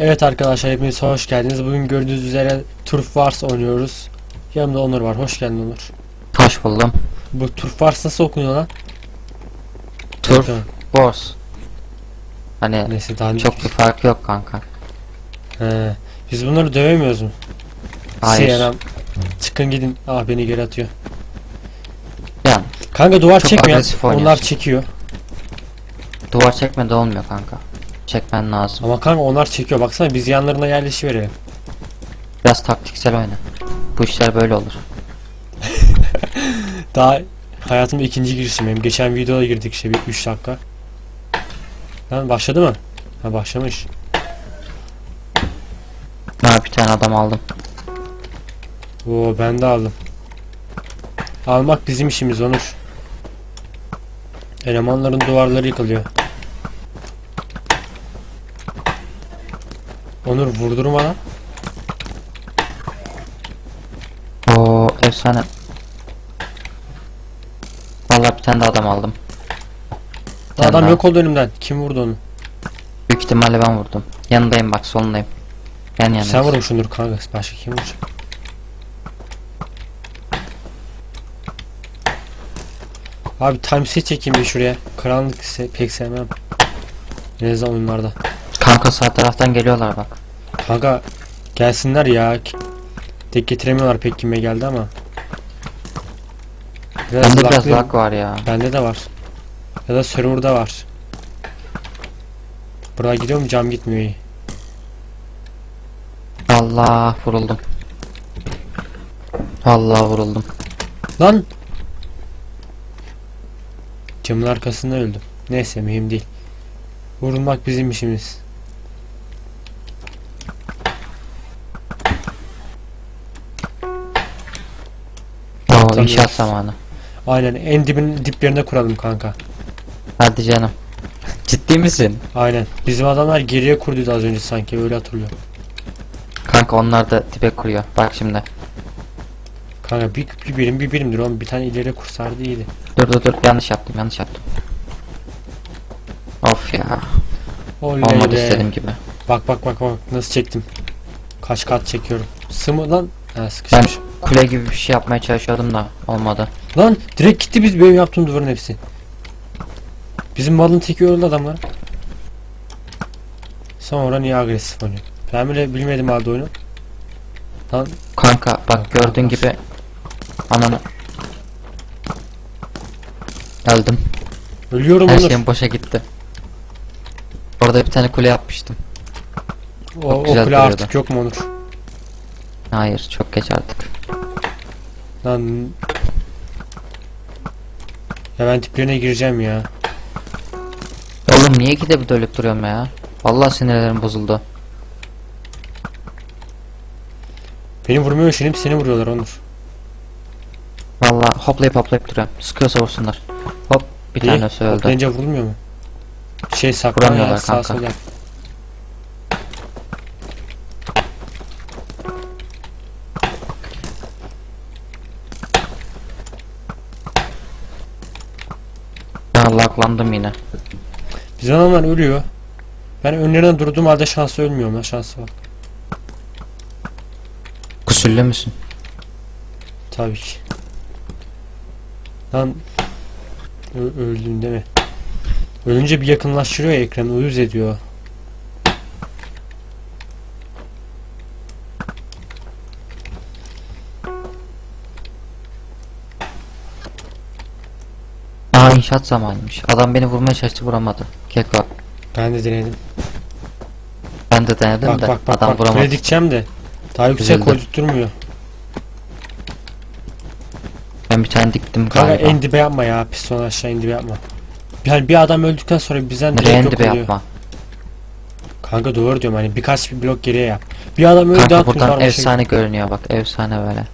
Evet arkadaşlar hepiniz hoş geldiniz. Bugün gördüğünüz üzere Turf Wars oynuyoruz. Yanımda Onur var. Hoş geldin Onur. Hoş buldum. Bu Turf Wars nasıl okunuyor lan? Turf. Wars. Hani Neyse daha çok bir fark yok kanka. He. Biz bunları dövemiyoruz mu? Hayır. Seyran. Çıkın gidin. Aa beni geri atıyor. Yani Kanka duvar Çok agresif Onlar çekiyor. duvar çekme de olmuyor kanka. Çekmen lazım. Ama kanka onlar çekiyor. Baksana biz yanlarına yerleşiverelim. Biraz taktiksel oyna. Bu işler böyle olur. Daha hayatımda ikinci girişim benim. Geçen videoda girdik işte bir 3 dakika. Lan başladı mı? Ha başlamış. Ha bir tane adam aldım. Oo ben de aldım. Almak bizim işimiz Onur. Elemanların duvarları yıkılıyor. Onur vurdurma lan. Oo efsane. Vallahi bir tane de adam aldım. Bir tane Adam daha. yok oldu önümden. Kim vurdu onu? Büyük ihtimalle ben vurdum. Yanındayım bak solundayım. Ben yanındayım. Sen vurmuşsundur kanka. Başka kim vuracak? Abi timeset çekeyim bir şuraya. Karanlık ise pek sevmem. Ne zaman oyunlarda. Kanka sağ taraftan geliyorlar bak. Kanka gelsinler ya. Tek getiremiyorlar pek kime geldi ama. Biraz Bende biraz laklıyım. lag var ya. Bende de var. Ya da serverda var. Buraya gidiyor mu cam gitmiyor iyi. Allah vuruldum. Allah vuruldum. Lan! Camın arkasında öldüm. Neyse mühim değil. Vurulmak bizim işimiz. Atamıyoruz. inşaat zamanı. Aynen en dibin diplerine kuralım kanka. Hadi canım. Ciddi misin? Aynen. Bizim adamlar geriye kurduydu az önce sanki öyle hatırlıyorum. Kanka onlar da tipe kuruyor. Bak şimdi. Kanka bir, bir birim bir birimdir oğlum bir tane ileri kursardı iyiydi. Dur dur dur yanlış yaptım yanlış yaptım. Of ya. Oley Olmadı be. istediğim gibi. Bak bak bak bak nasıl çektim. Kaç kat çekiyorum. Sımı lan. Ha Ben sıkışmış. Kule gibi bir şey yapmaya çalışıyordum da olmadı. Lan direkt gitti biz benim yaptığım duvarın hepsi. Bizim malın teki öldü adamlar. Sonra niye agresif oynuyor? Ben bile bilmedim halde oyunu. Lan Kanka bak gördüğün gibi ananı öldüm. ölüyorum Her Onur. şeyim boşa gitti. Orada bir tane kule yapmıştım. O, o güzel kule duruyordu. artık yok mu Onur? Hayır çok geç artık. Lan ya ben tiplerine gireceğim ya. Oğlum niye gidip dönüp duruyorum ya? Vallahi sinirlerim bozuldu. Beni vurmuyor şimdi seni vuruyorlar Onur. Vallahi hoplayıp hoplayıp duruyorum. Sıkıyorsa vursunlar. Hop bir İyi. tanesi öldü. Hoplayınca vurulmuyor mu? Şey saklan ya Vuramıyorlar kanka. sol laklandım yine. Bizim adamlar ölüyor. Ben önlerine durduğum halde şanslı ölmüyorum lan şansı var. Kusullü müsün? Tabii ki. Lan Ö- öldün değil mi? Ölünce bir yakınlaştırıyor ya ekranı uyuz ediyor. İnşaat zamanıymış. Adam beni vurmaya çalıştı vuramadı. Keko. Ben de denedim. Ben de denedim Bak de bak bak adam bak. vuramadı. Dikeceğim de. Daha yüksek Üzüldüm. koydurtturmuyor. Ben bir tane diktim Kanka galiba. en dibe yapma ya. Piston aşağı en dibe yapma. Yani bir adam öldükten sonra bizden Nereye direkt en yok oluyor. yapma. Kanka doğru diyorum hani birkaç bir blok geriye yap. Bir adam öldü Kanka buradan kurtarmışa efsane görünüyor bak efsane böyle.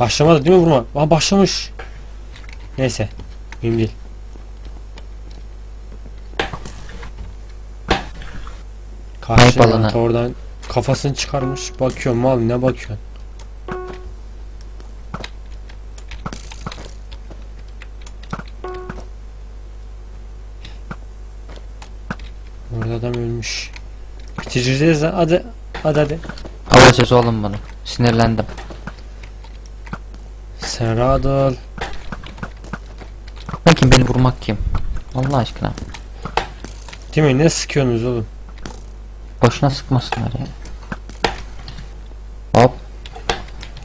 Başlamadı değil mi vurma? Aa başlamış. Neyse. Mühim değil. Karşı balına. Mehmet oradan kafasını çıkarmış. Bakıyor mal ne bakıyorsun? Orada adam ölmüş. Bitireceğiz lan. Hadi. Hadi hadi. Alacağız oğlum bunu. Sinirlendim. Sen rahat ol. Ben kim beni vurmak kim? Allah aşkına. Değil mi? Ne sıkıyorsunuz oğlum? Boşuna sıkmasınlar ya. Hop.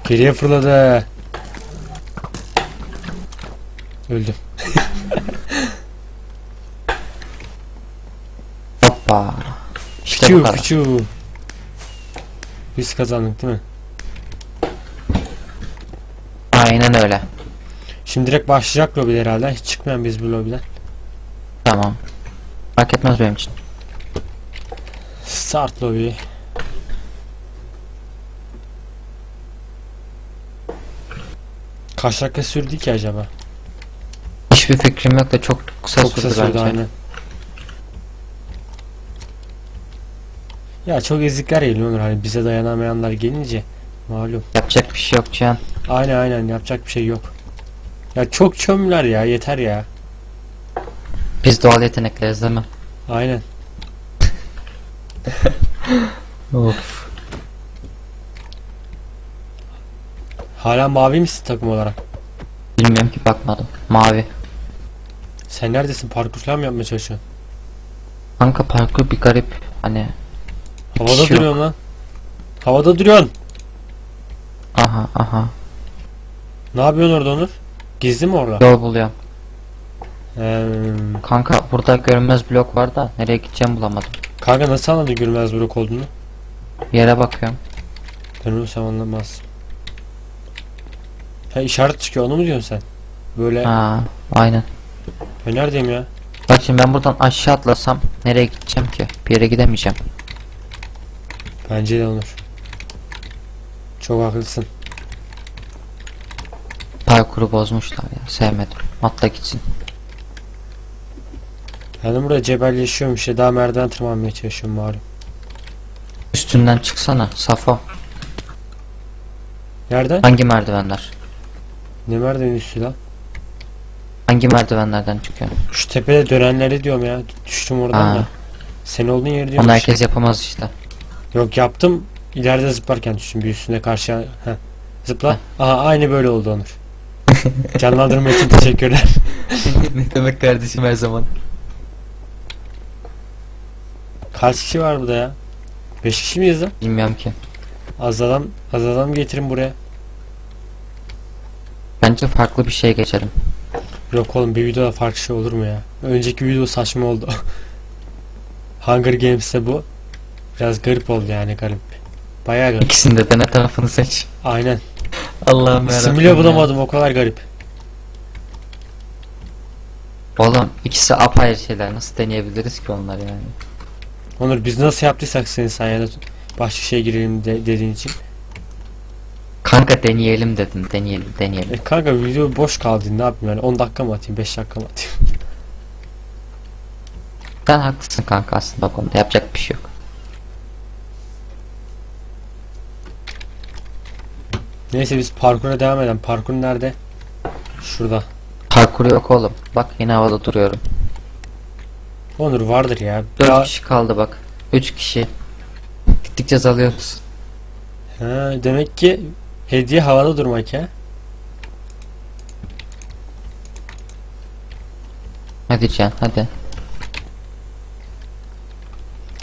Geriye fırladı. Öldüm. Hoppa. İşte bu Piçu kadar. piçu. Biz kazandık değil mi? Aynen öyle. Şimdi direkt başlayacak lobi herhalde. Hiç çıkmayan biz bu lobiden. Tamam. Fark etmez benim için. Start lobi. Kaç dakika sürdü ki acaba? Hiçbir fikrim yok da çok kısa Çok sürdü kısa sürdü bence. aynen. Ya çok ezikler geliyor Onur hani bize dayanamayanlar gelince malum. Yapacak bir şey yok Cihan. Aynen aynen yapacak bir şey yok. Ya çok çömler ya yeter ya. Biz doğal yetenekleriz değil mi? Aynen. Of. Hala mavi misin takım olarak? Bilmiyorum ki bakmadım. Mavi. Sen neredesin? Parkur falan mı yapmaya çalışıyorsun? Kanka parkur bir garip. Hani Havada Yok. duruyorsun lan. Havada duruyorsun. aha aha. Ne yapıyorsun orada Onur? Gizli mi orada? Yol buluyorum. Eee, Kanka burada görünmez blok var da nereye gideceğim bulamadım. kanka nasıl anladın görmez blok olduğunu? Yere bakıyorum. Sen anlamazsın. Ha işaret çıkıyor onu mu diyorsun sen? Böyle Ha, aynen. ben neredeyim ya? Bak şimdi ben buradan aşağı atlasam nereye gideceğim ki? Bir yere gidemeyeceğim. Bence de Onur. Çok haklısın. Parkuru bozmuşlar ya. Sevmedim. Atla gitsin. De burada cebelleşiyorum işte daha merdiven tırmanmaya çalışıyorum malum. Üstünden çıksana. Safo. Nereden? Hangi merdivenler? Ne merdiven üstü lan? Hangi merdivenlerden çıkıyor? Şu tepede dönenleri diyorum ya. Düştüm oradan Ha. da. Sen olduğun yeri diyorum. Onu herkes yapamaz işte. Yok yaptım. İleride zıplarken düştüm bir üstüne karşıya. Heh. Zıpla. Aha aynı böyle oldu Onur. Canlandırma için teşekkürler. ne demek kardeşim her zaman. Kaç kişi var burada ya? 5 kişi miyiz lan? Bilmiyorum ki. Az adam, az adam getirin buraya. Bence farklı bir şey geçelim. Yok oğlum bir videoda farklı şey olur mu ya? Önceki video saçma oldu. Hunger Games'te bu. Biraz garip oldu yani garip. Bayağı garip. İkisinde de ne tarafını seç. Aynen. Allah'ım İsim bile bulamadım o kadar garip. Oğlum ikisi apayrı şeyler. Nasıl deneyebiliriz ki onları yani? Onur biz nasıl yaptıysak senin sayende başka şey girelim de, dediğin için. Kanka deneyelim dedim. Deneyelim deneyelim. E kanka video boş kaldı ne yapayım yani 10 dakika mı atayım 5 dakika mı atayım? Sen haklısın kanka aslında konuda. Yapacak bir şey yok. Neyse biz parkura devam edelim. Parkur nerede? Şurada. Parkur yok oğlum. Bak yine havada duruyorum. Onur vardır ya. 4 Ya, kişi kaldı bak. 3 kişi. Gittikçe azalıyoruz. ha, demek ki hediye havada durmak ya. Hadi Can hadi.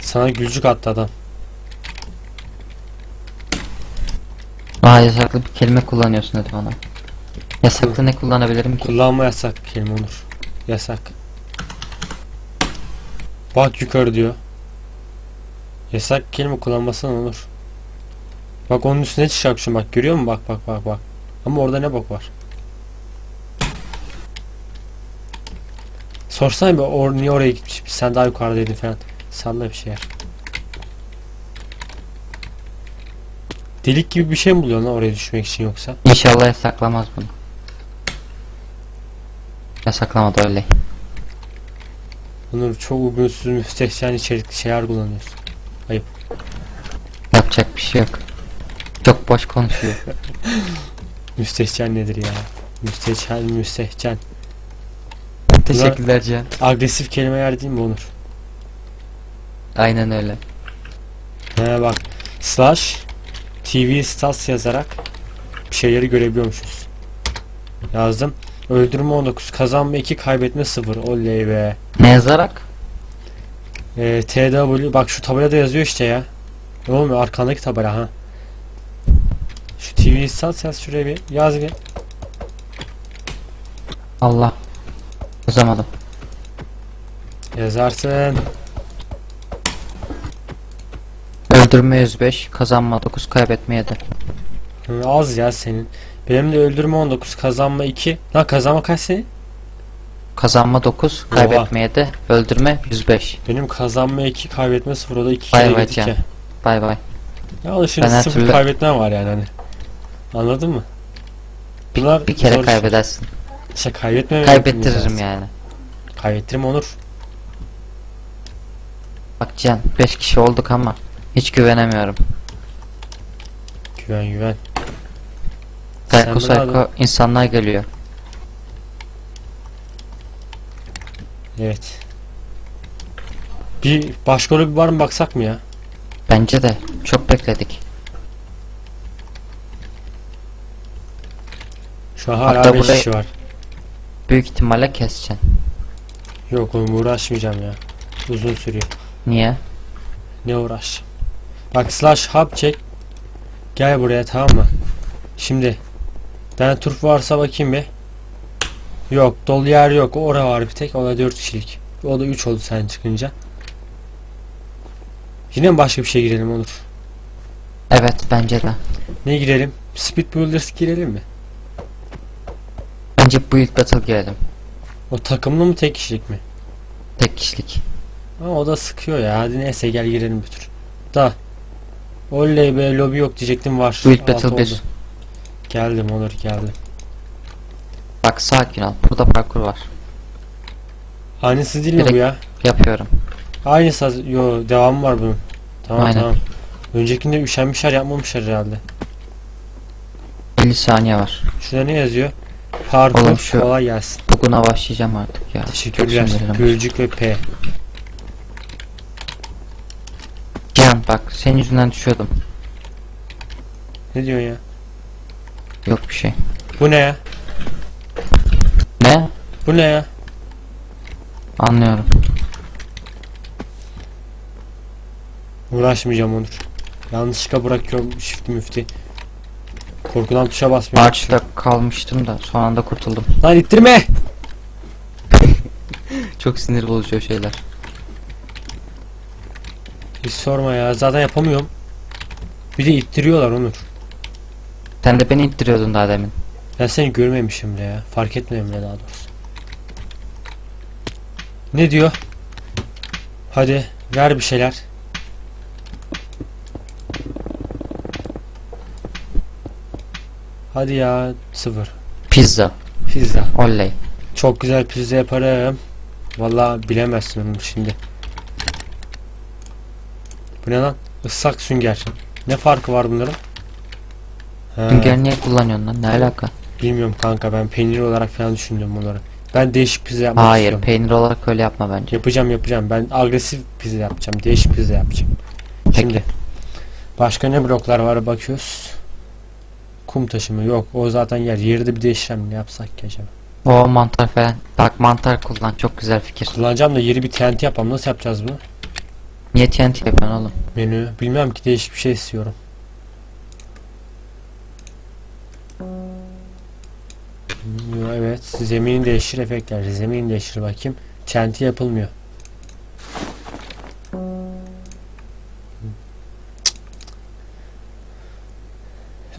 Sana gülcük attı adam. Aa yasaklı bir kelime kullanıyorsun hadi bana. Yasaklı ne kullanabilirim ki? Kullanma yasak kelime Onur. Yasak. Bak yukarı diyor. Yasak kelime kullanmasana Onur. Bak onun üstüne çıkacakmışım bak görüyor musun? Bak bak bak bak. Ama orada ne bok var? Sorsana bir or niye oraya gitmiş? Sen daha yukarıdaydın falan. Salla bir şeyler. Delik gibi bir şey mi buluyorsun lan oraya düşmek için yoksa? İnşallah yasaklamaz bunu. Yasaklamadı öyle. Onur çok uygunsuz müstehcen içerikli şeyler kullanıyorsun. Yapacak bir şey yok. Çok boş konuşuyor. Müstehcen nedir ya? Müstehcen, müstehcen. Teşekkürler Cihan. Agresif kelimeler değil mi Onur? Aynen öyle. He bak. Slash TV stats yazarak bir şeyleri görebiliyormuşuz. Yazdım. Öldürme 19, kazanma 2, kaybetme 0. Oley be. Ne yazarak? Ee, TW bak şu tabelada yazıyor işte ya. Ne olmuyor arkandaki tabela ha. Şu TV stats yaz şuraya bir yaz bir. Allah. Yazamadım. Yazarsın. Öldürme 105, kazanma 9, kaybetme 7. Hı, az ya senin. Benim de öldürme 19, kazanma 2. Lan kazanma kaç senin? Kazanma 9, kaybetme 7, öldürme 105. Benim kazanma 2, kaybetme 0. O da 2 Vay kere vay gittik can. Bay bay. Ya şimdi Ben her 0 türlü- kaybetmem var yani hani. Anladın mı? Bir, Bunlar bir kere zor kaybedersin. İşte kaybetmemem Kaybettiririm yani. Kaybettirim olur. Bak Can 5 kişi olduk ama hiç güvenemiyorum. Güven güven. Psycho Sen insanlar geliyor. Evet. Bir başka bir var mı baksak mı ya? Bence de çok bekledik. Şu an hala Hatta 5 burayı- kişi var. Büyük ihtimalle keseceksin. Yok oğlum uğraşmayacağım ya. Uzun sürüyor. Niye? Ne uğraş? Bak slash hub çek. Gel buraya tamam mı? Şimdi. Ben turf varsa bakayım bir. Yok dolu yer yok. Ora var bir tek. O da 4 kişilik. O da 3 oldu sen çıkınca. Yine mi başka bir şey girelim olur? Evet bence de. Ne girelim? Speed Builders girelim mi? Bence Build Battle girelim. O takımlı mı tek kişilik mi? Tek kişilik. Ama o da sıkıyor ya. Hadi neyse gel girelim bir tur. Da. Oley be lobi yok diyecektim var. Build Altı Battle oldu. 1. Geldim Onur geldim. Bak sakin ol. Burada parkur var. Aynısı değil mi Direkt- bu ya? Yapıyorum. Aynısı az- yo devamı var bunun. Tamam Aynen. tamam. Öncekinde üşenmişler yapmamışlar herhalde. 50 saniye var. Şurada ne yazıyor? Parkur Oğlum şu- kolay gelsin. Buguna başlayacağım artık ya. Teşekkürler. Çok sinirlendim. Gülcük ve P. Can bak senin yüzünden düşüyordum. Ne diyorsun ya? Yok bir şey. Bu ne ya? Ne? Bu ne ya? Anlıyorum. Uğraşmayacağım Onur. Yanlışlıkla bırakıyorum shift müfti. Korkudan tuşa basmıyorum. Ağaçta kalmıştım da son anda kurtuldum. Lan ittirme! Çok sinir bozucu şeyler. Hiç sorma ya. Zaten yapamıyorum. Bir de ittiriyorlar Onur. Sen de beni ittiriyordun daha demin. Ben seni görmemişim bile ya. Fark etmedim bile daha doğrusu. Ne diyor? Hadi ver bir şeyler. Hadi ya sıfır. Pizza. Pizza. Oley. Çok güzel pizza yaparım. Vallahi bilemezsin şimdi. Bu ne lan? Islak sünger. Ne farkı var bunların? Ha, Sünger niye kullanıyorsun lan? Ne alaka? bilmiyorum kanka ben peynir olarak falan düşündüm bunları. Ben değişik pizza yapmak Hayır istiyorum. peynir olarak öyle yapma bence. Yapacağım yapacağım. Ben agresif pizza yapacağım. Değişik pizza yapacağım. Peki. Şimdi başka ne bloklar var bakıyoruz. Kum taşımı yok. O zaten yer. Yeri de bir değiştirelim. Ne yapsak ki acaba? O mantar falan. Bak mantar kullan çok güzel fikir. Kullanacağım da yeri bir TNT yapalım. Nasıl yapacağız bunu? Niye TNT yapıyorsun oğlum? Menü. Bilmem ki değişik bir şey istiyorum. Yo, Evet. Zemini değiştir efektler. Zemini değiştir bakayım. TNT yapılmıyor.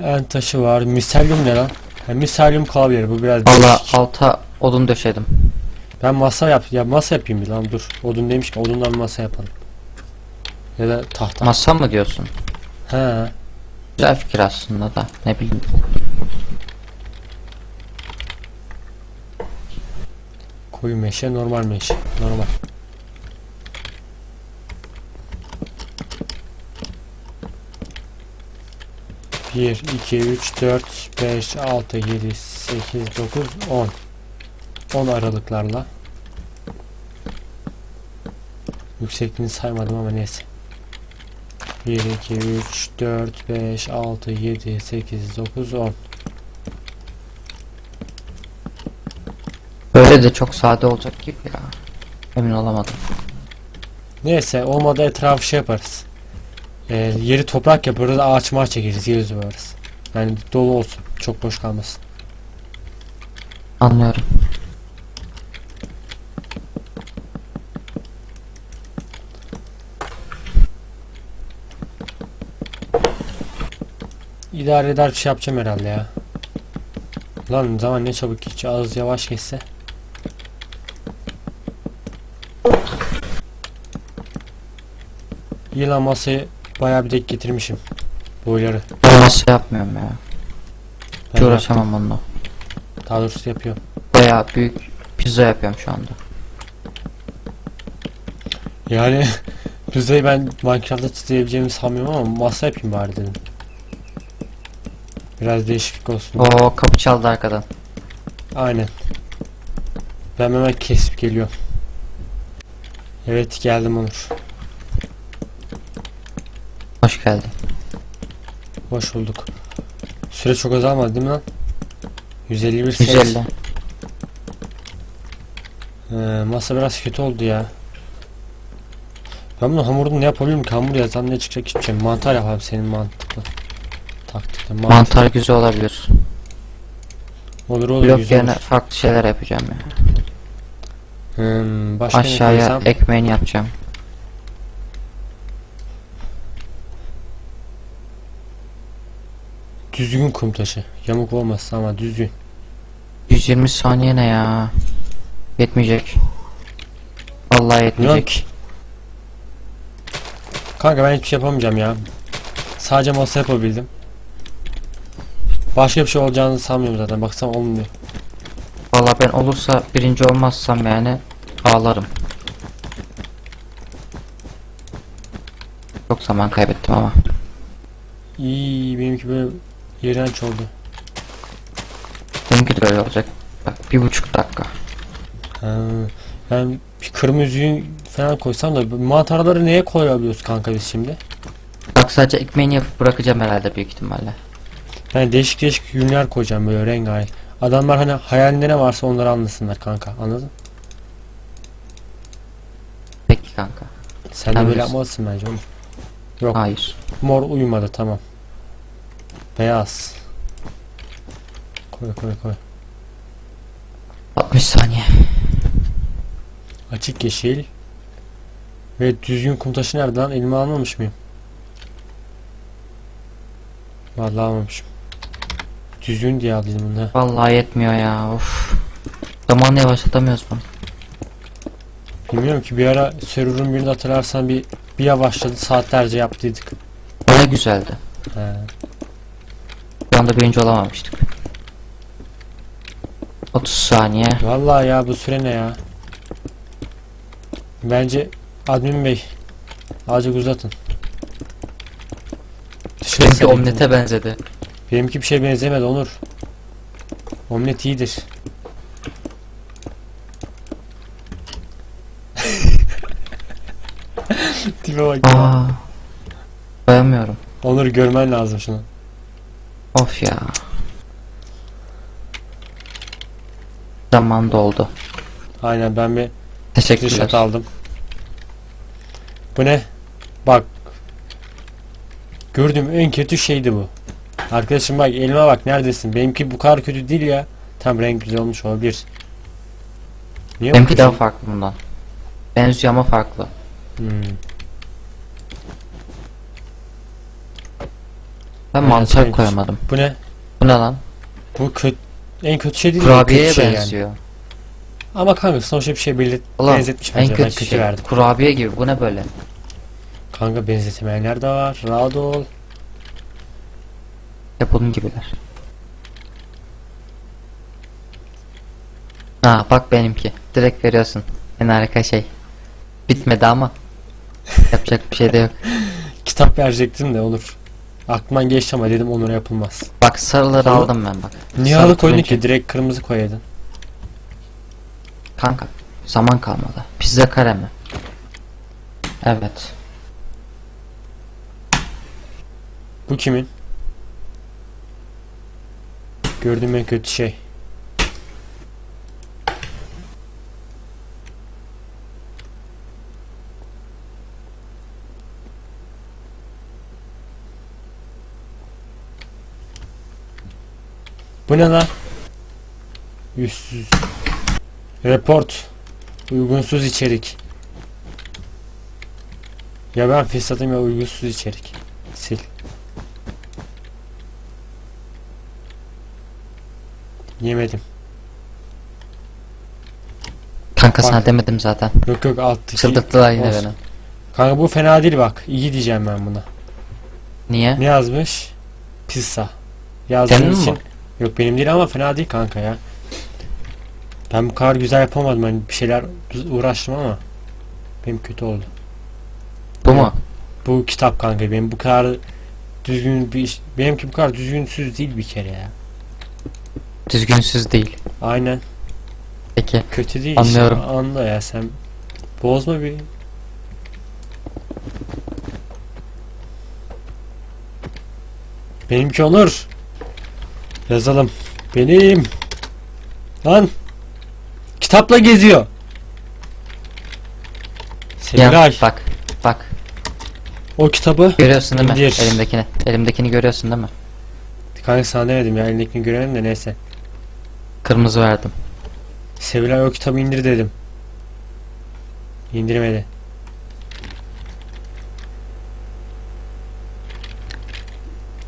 En taşı var. Miselyum ne lan? Ha, miselyum kalabilir. Bu biraz değişik. alta odun döşedim. Ben masa yap ya masa yapayım bir lan dur. Odun demiş ki odundan masa yapalım. Ya da tahta. Masa mı diyorsun? ha. Güzel fikir aslında da ne bileyim. Koyu meşe, normal meşe. Normal. Bir, iki, üç, dört, beş, altı, yedi, sekiz, dokuz, on. On aralıklarla. Yüksekliğini saymadım ama neyse. 1, 2, 3, 4, 5, 6, 7, 8, 9, 10. Böyle de çok sade olacak gibi ya. Emin olamadım. Neyse olmadı etrafı şey yaparız. Ee, yeri toprak yaparız ağaç mağaç çekeriz yeri yaparız. Yani dolu olsun çok boş kalmasın. Anlıyorum. İdare eder bir şey yapacağım herhalde ya. Lan zaman ne çabuk geçiyor az yavaş geçse. İyi lan masayı bayağı bir denk getirmişim. Boyları. Ben nasıl yapmıyorum ya. Hiç Ben uğraşamam onunla. Daha doğrusu yapıyorum. Baya büyük pizza yapıyorum şu anda. Yani pizzayı ben Minecraft'ta çizebileceğimi sanmıyorum ama masa yapayım bari dedim. Biraz değişiklik olsun. Oo kapı çaldı arkadan. Aynen. Ben hemen kesip geliyorum. Evet geldim Onur. Hoş geldin. Hoş bulduk. Süre çok azalmadı değil mi lan? 151 ses. 150. Ee, masa biraz kötü oldu ya. Ben bunu hamurunu ne yapabilirim ki? Hamur yazan ne çıkacak hiçbir şey. Mantar yapalım senin mantıklı. Taktikle. Mantar. Mantar güzel olabilir. Olur olur Blok güzel yerine olur. farklı şeyler yapacağım ya. Hmm, başka ne Aşağıya koysam? ekmeğini yapacağım. Düzgün kum taşı. Yamuk olmasın ama düzgün. 120 saniye ne ya? Yetmeyecek. Vallahi yetmeyecek. ki. Kanka ben hiçbir şey yapamayacağım ya. Sadece masa yapabildim. Başka bir şey olacağını sanmıyorum zaten. Baksam olmuyor. Vallahi ben olursa birinci olmazsam yani ağlarım. Çok zaman kaybettim ama. İyi benimki böyle iğrenç oldu. Benimki de öyle olacak. Bak bir buçuk dakika. Ha, ben bir kırmızıyı falan koysam da mantarları neye koyabiliyoruz kanka biz şimdi? Bak sadece ekmeğini yapıp bırakacağım herhalde büyük ihtimalle. Yani değişik değişik ürünler koyacağım böyle rengarenk. Adamlar hani hayalinde ne varsa onları anlasınlar kanka anladın? Peki kanka. Sen de böyle yapmalısın bence oğlum. Yok. Hayır. Mor uyumadı tamam. Beyaz. Koy koy koy. 60 saniye. Açık yeşil. Ve düzgün kum taşı nerede lan? Elime almamış mıyım? Vallahi almamışım. Düzgün diye aldıydım bunu. Vallahi yetmiyor ya. Of. Zamanı yavaşlatamıyoruz bunu. Bilmiyorum ki bir ara server'ın birini hatırlarsan bir bir yavaşladı saatlerce yaptıydık. O ne güzeldi. He. Bir anda birinci olamamıştık. 30 saniye. Vallahi ya bu süre ne ya? Bence admin bey azıcık uzatın. Benimki sarayım. omlete benzedi. Benimki bir şey benzemedi Onur. Omlet iyidir. Tipe bak ya. Aa. Dayanmıyorum. Onur görmen lazım şunu. Of ya. Zaman doldu. Aynen ben bir Teşekkürler. screenshot aldım. Bu ne? Bak. Gördüğüm en kötü şeydi bu. Arkadaşım bak elime bak neredesin? Benimki bu kadar kötü değil ya. Tam renk güzel olmuş olabilir. Niye Benimki daha farklı bundan. Benziyor ama farklı. Hmm. Ben mantar koyamadım. Bu ne? Bu ne lan? Bu kötü en kötü şey değil Kurabiyeye kötü şey yani. benziyor. Ama kanka sonuçta bir şey belli Ulan benzetmiş en bence. ben kötü kötü şey. verdim. Kurabiye gibi. Bu ne böyle? Kanka benzetemeyenler de var. Rahat ol. Hep onun gibiler. Ha bak benimki. Direkt veriyorsun. En harika şey. Bitmedi ama. Yapacak bir şey de yok. Kitap verecektim de olur. Aklımdan geçti ama dedim onlara yapılmaz. Bak sarıları Ama- aldım ben bak. Niye Sarı halı koydun turuncu. ki? Direkt kırmızı koyaydın. Kanka zaman kalmadı. Pizza kare mi? Evet. Bu kimin? Gördüğüm en kötü şey. Bu ne lan? Yüzsüz. Report. Uygunsuz içerik. Ya ben fesadım ya uygunsuz içerik. Yemedim. Kanka Bak. sana demedim zaten. Yok yok alttaki. Çıldırttılar yine Olsun. beni. Kanka bu fena değil bak. İyi diyeceğim ben buna. Niye? Ne yazmış? Pizza. Senin Yazdığın için. mi? Yok benim değil ama fena değil kanka ya. Ben bu kadar güzel yapamadım. Hani bir şeyler uğraştım ama. Benim kötü oldu. Bu mu? Bu kitap kanka benim bu kadar düzgün bir iş. Benimki bu kadar düzgünsüz değil bir kere ya. Düzgünsüz değil. Aynen. Peki. Kötü değil Anlıyorum. işte. Anla ya sen. Bozma bir. Benimki Onur. Yazalım. Benim. Lan. Kitapla geziyor. Sevilay. bak. Bak. O kitabı. Görüyorsun değil mi? İndir. Elimdekini. Elimdekini görüyorsun değil mi? Kanka sana demedim ya elindekini görelim de neyse. Kırmızı verdim. Sevilay o kitabı indir dedim. İndirmedi.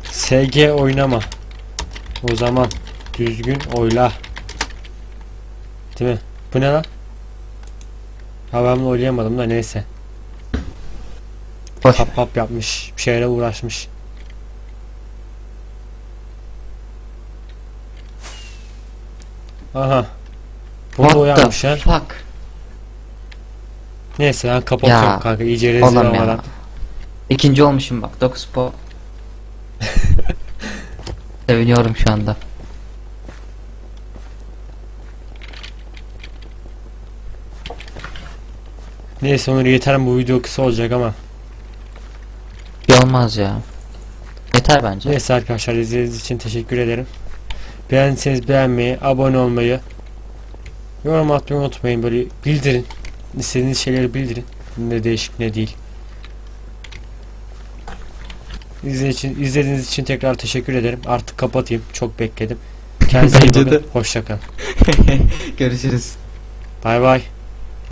SG oynama. O zaman düzgün oyla. Değil mi? Bu ne lan? Ha ben bunu oynayamadım da neyse. Pap pap yapmış. Bir şeyle uğraşmış. Aha. Bunu What uyanmış the fuck? Neyse ben kapatıyorum Ya, kanka iyice rezil Oğlum olmadan. İkinci olmuşum bak. 9 po. Seviniyorum şu anda. Neyse Onur yeter bu video kısa olacak ama. Bir olmaz ya. Yeter bence. Neyse arkadaşlar izlediğiniz için teşekkür ederim. Beğendiyseniz beğenmeyi, abone olmayı, yorum atmayı unutmayın böyle bildirin. İstediğiniz şeyleri bildirin. Ne değişik ne değil. İzlediğiniz için, izlediğiniz için tekrar teşekkür ederim. Artık kapatayım. Çok bekledim. Kendinize iyi bakın. Hoşçakalın. Görüşürüz. Bay bay.